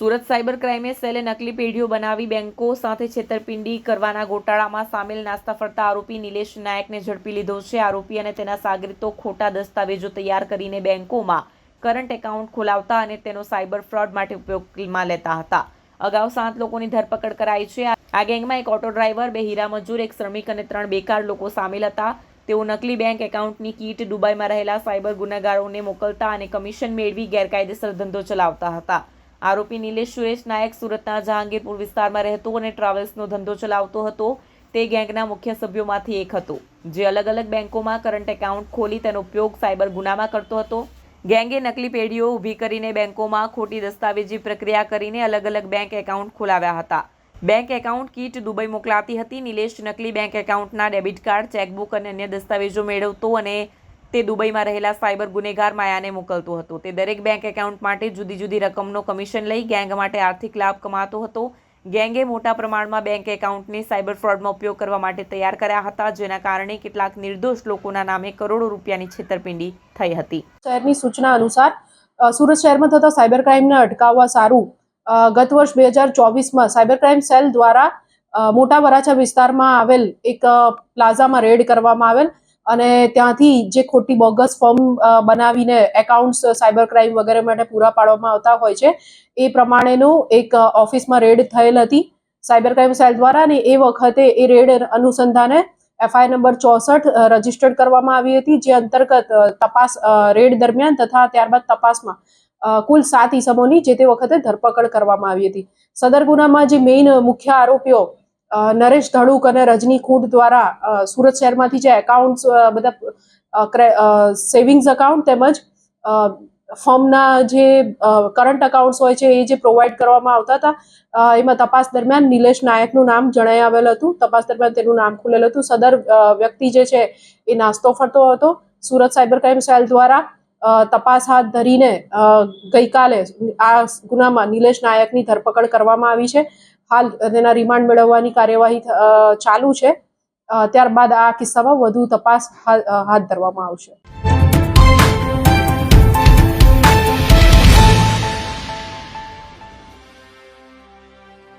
Surat cyber ક્રાઇમે સેલે નકલી પેઢીઓ બનાવી બેંકો સાથે છેતરપિંડી કરવાના ગોટાળામાં સામેલ નાસ્તા ફરતા આરોપી નિલેશ નાયકને ઝડપી લીધો છે. આરોપી અને તેના સાગરીતો ખોટા દસ્તાવેજો તૈયાર કરીને બેંકોમાં કરંટ એકાઉન્ટ ખોલાવતા અને તેનો સાયબર ફ્રોડ માટે ઉપયોગમાં લેતા હતા. અગાઉ સાત લોકોની ધરપકડ કરાઈ છે. આ ગેંગમાં એક ઓટો ડ્રાઈવર, બે હીરા મજૂર એક શ્રમિક અને ત્રણ બેકાર લોકો સામેલ હતા. તેઓ નકલી બેંક એકાઉન્ટની કીટ દુબઈમાં રહેલા સાયબર ગુનેગારોને મોકલતા અને કમિશન મેળવી ગેરકાયદેસર ધંધો ચલાવતા હતા. આરોપી નિલેશ સુરેશ નાયક સુરતના જહાંગીરપુર વિસ્તારમાં રહેતો અને ટ્રાવેલ્સનો ધંધો ચલાવતો હતો. તે ગેંગના મુખ્ય સભ્યોમાંથી એક હતો, જે અલગ અલગ બેંકોમાં કરંટ એકાઉન્ટ ખોલી તેનો ઉપયોગ સાયબર ગુનામાં કરતો હતો. ગેંગે નકલી પેઢીઓ ઊભી કરીને બેંકોમાં ખોટી દસ્તાવેજી પ્રક્રિયા કરીને અલગ અલગ બેંક એકાઉન્ટ ખોલાવ્યા હતા. બેંક એકાઉન્ટ કીટ દુબઈ મોકલાતી હતી. નિલેશ નકલી બેંક એકાઉન્ટના ડેબિટ કાર્ડ, ચેકબુક અને અન્ય દસ્તાવેજો મેળવતો અને તે દુબઈમાં રહેલા સાયબર ગુનેગાર માયાને મોકલતો હતો. તે દરેક બેંક એકાઉન્ટ માટે જુદી જુદી રકમનો કમિશન લઈ ગેંગ માટે આર્થિક લાભ કમાતો હતો. ગેંગે મોટા પ્રમાણમાં બેંક એકાઉન્ટને સાયબર ફ્રોડમાં ઉપયોગ કરવા માટે તૈયાર કર્યા હતા, જેના કારણે કેટલાક નિર્દોષ લોકોના નામે કરોડો રૂપિયાની છેતરપિંડી થઈ હતી. શહેરની સૂચના અનુસાર સુરત શહેરમાં થતા સાયબર ક્રાઇમને અટકાવવા સારું ગત વર્ષ બે હજાર ચોવીસમાં સાયબર ક્રાઇમ સેલ દ્વારા મોટા વરાછા વિસ્તારમાં આવેલ એક પ્લાઝામાં રેડ કરવામાં આવેલ અને ત્યાંથી જે ખોટી બોગસ ફોર્મ બનાવીને એકાઉન્ટ્સ સાયબર ક્રાઇમ વગેરે માટે પૂરા પાડવામાં આવતા હોય છે, એ પ્રમાણેનું એક ઓફિસમાં રેડ થયેલ હતી સાયબર ક્રાઇમ સેલ દ્વારા અને એ વખતે એ રેડ અનુસંધાને એફઆઈઆર નંબર ચોસઠ રજીસ્ટર્ડ કરવામાં આવી હતી, જે અંતર્ગત તપાસ રેડ દરમિયાન તથા ત્યારબાદ તપાસમાં કુલ સાત ઈસમોની જે તે વખતે ધરપકડ કરવામાં આવી હતી. સદર ગુનામાં જે મેઇન મુખ્ય આરોપીઓ નરેશ ધડુક અને રજની ખૂંટ દ્વારા સુરત શહેરમાંથી જે એકાઉન્ટ્સ બધા સેવિંગ્સ એકાઉન્ટ તેમજ ફોર્મના જે કરંટ એકાઉન્ટ્સ હોય છે, એ જે પ્રોવાઈડ કરવામાં આવતા હતા એમાં તપાસ દરમિયાન નિલેશ નાયકનું નામ જણાઈ આવેલ હતું. તપાસ દરમિયાન તેનું નામ ખુલેલ હતું. સદર વ્યક્તિ જે છે, એ નાસ્તો ફરતો હતો. સુરત સાયબર ક્રાઇમ સેલ દ્વારા તપાસ હાથ ધરીને ગઈકાલે આ ગુનામાં નિલેશ નાયકની ધરપકડ કરવામાં આવી છે. હાલ તેના રિમાન્ડ મેળવવાની કાર્યવાહી ચાલુ છે. ત્યારબાદ આ કિસ્સામાં વધુ તપાસ હાથ ધરવામાં આવશે.